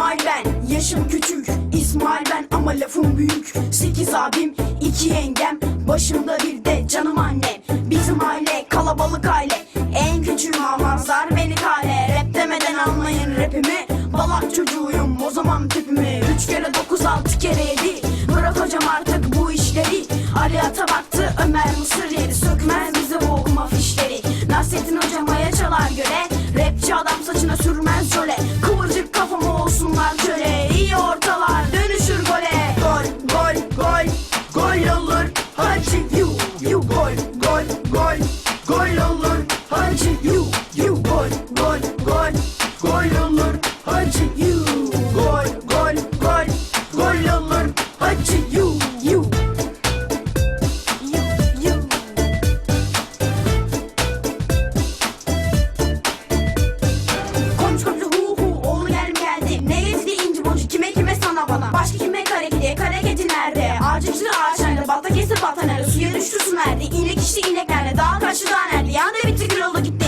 İsmail ben yaşım küçük. İsmail ben ama lafım büyük. Sekiz abim iki yengem. Başımda bir de canım annem. Bizim aile kalabalık aile. En küçüğüm Mazhar beni kale. Rap demeden anlayın rapimi. Balak çocuğuyum o zaman tipimi Üç kere dokuz altı kere yedi. Bırak hocam artık bu işleri. Ali Ata baktı Ömer Mısır yedi. Sökmez bize bu okuma fişleri. Nasrettin hocam aya göre Rapçi adam saçına sürmez jöle batta nerede Suya düştü su nerede? İnek içti inek nerede Dağ kaçtı dağ nerede? Yandı bitti gül oldu gitti